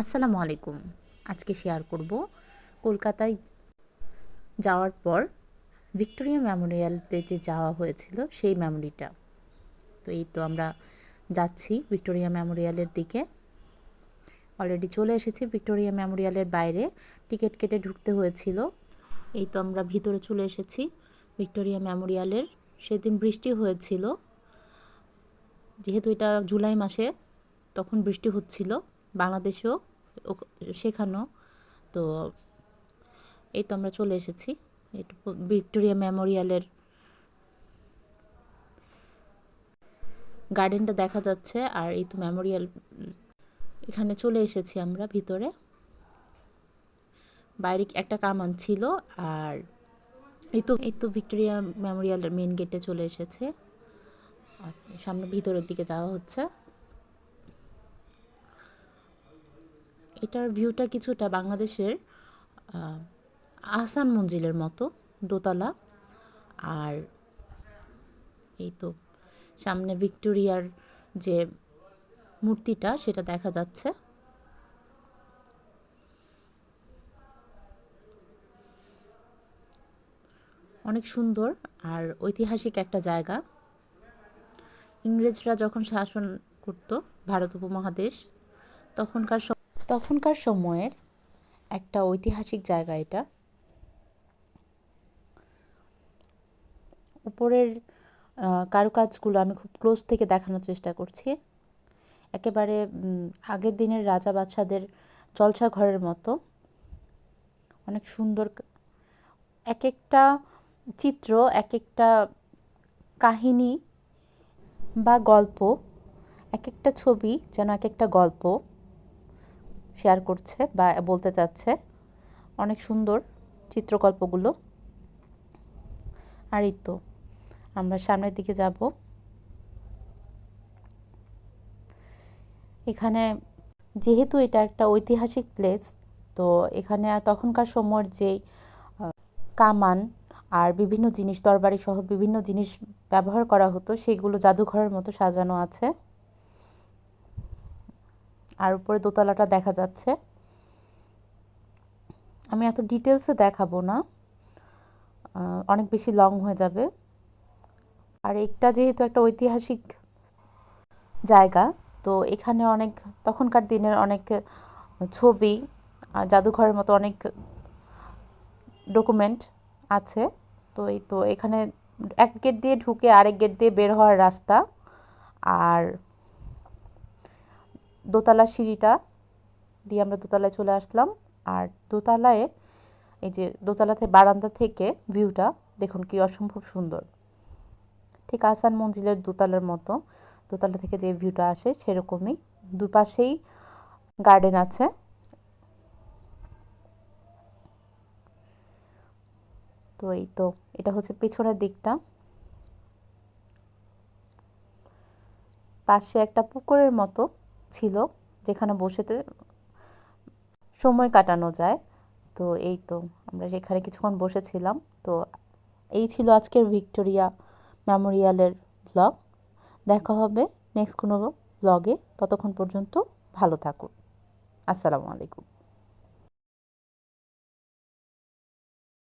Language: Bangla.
আসসালামু আলাইকুম। আজকে শেয়ার করব কলকাতায় যাওয়ার পর ভিক্টোরিয়া মেমোরিয়ালতে যে যাওয়া হয়েছিল সেই মেমোরিটা তো এই তো আমরা যাচ্ছি ভিক্টোরিয়া মেমোরিয়ালের দিকে। অলরেডি চলে এসেছি ভিক্টোরিয়া মেমোরিয়ালের বাইরে। টিকিট কেটে ঢুকতে হয়েছিল। এই তো আমরা ভিতরে চলে এসেছি ভিক্টোরিয়া মেমোরিয়ালের। সেদিন বৃষ্টি হয়েছিল। যেহেতু এটা জুলাই মাসে, তখন বৃষ্টি হচ্ছিল। বাংলাদেশেও শেখানো। তো এই তো আমরা চলে এসেছি। ভিক্টোরিয়া মেমোরিয়ালের গার্ডেনটা দেখা যাচ্ছে আর এই তো মেমোরিয়াল এখানে চলে এসেছি আমরা ভিতরে। বাইরে একটা কামান ছিল আর এই তো এই তো ভিক্টোরিয়া মেমোরিয়ালের মেন গেটে চলে এসেছে। সামনে ভিতরের দিকে যাওয়া হচ্ছে। এটার ভিউটা কিছুটা বাংলাদেশের আহসান মঞ্জিলের মতো দোতলা। আর এই তো সামনে ভিক্টোরিয়ার যে মূর্তিটা, সেটা দেখা যাচ্ছে। অনেক সুন্দর আর ঐতিহাসিক একটা জায়গা। ইংরেজরা যখন শাসন করত, ভারত উপমহাদেশ, তখনকার তখনকার সময়ের একটা ঐতিহাসিক জায়গা এটা। উপরের কারুকাজগুলো আমি খুব ক্লোজ থেকে দেখানোর চেষ্টা করছি। একেবারে আগের দিনের রাজা বাচ্চাদের জলসা ঘরের মতো। অনেক সুন্দর এক একটা চিত্র এক একটা কাহিনী বা গল্প এক একটা ছবি যেন এক একটা গল্প। শেয়ার করছে বা বলতে চাচ্ছে। অনেক সুন্দর চিত্রকল্পগুলো। আর এই তো, আমরা সামনের দিকে যাব। এখানে যেহেতু এটা একটা ঐতিহাসিক প্লেস তো এখানে তখনকার সময়ের যেই কামান আর বিভিন্ন জিনিস, তরবারি সহ বিভিন্ন জিনিস ব্যবহার করা হতো, সেগুলো জাদুঘরের মতো সাজানো আছে। আর উপরে দোতলাটা দেখা যাচ্ছে। আমি এত ডিটেলসে দেখাবো না। অনেক বেশি লং হয়ে যাবে। আর একটা যেহেতু একটা ঐতিহাসিক জায়গা, তো এখানে অনেক তখনকার দিনের অনেক ছবি জাদুঘরের মতো অনেক ডকুমেন্ট আছে। তো এই তো এখানে এক গেট দিয়ে ঢুকে আরেক গেট দিয়ে বের হওয়ার রাস্তা। আর দোতলা সিঁড়িটা দিয়ে আমরা দোতলায় চলে আসলাম। আর দোতলায়, এই যে দোতলাতে বারান্দা থেকে ভিউটা দেখুন কি অসম্ভব সুন্দর। ঠিক আসান মঞ্জিলের দোতলার মতো, দোতলা থেকে যে ভিউটা আসে সেরকমই। দুপাশেই গার্ডেন আছে। তো এই তো, এটা হচ্ছে পেছনের দিকটা। পাশে একটা পুকুরের মতো ছিল, যেখানে বসেতে সময় কাটানো যায়। তো এই তো আমরা সেখানে কিছুক্ষণ বসেছিলাম। তো এই ছিল আজকের ভিক্টোরিয়া মেমোরিয়ালের ব্লগ। দেখা হবে নেক্সট কোনো ব্লগে। ততক্ষণ পর্যন্ত ভালো থাকুন। আসসালামু আলাইকুম।